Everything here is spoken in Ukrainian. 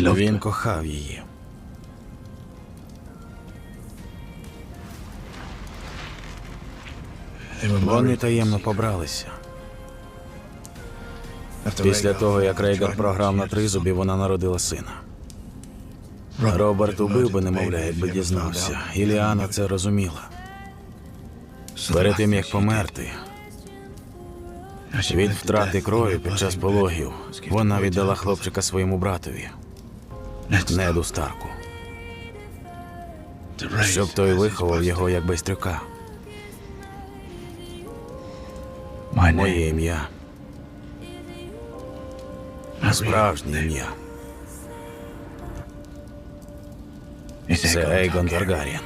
Він кохав її. Вони таємно побралися. Після того, як Рейгар програв на тризубі, вона народила сина. Роберт убив би немовля, якби дізнався. Іліана це розуміла. Перед тим як померти, від втрати крові під час пологів вона віддала хлопчика своєму братові, Неду Старку, щоб той виховав його як байстрюка. Моє ім'я. Справжнє ім'я. Це Ейгон Таргарієн.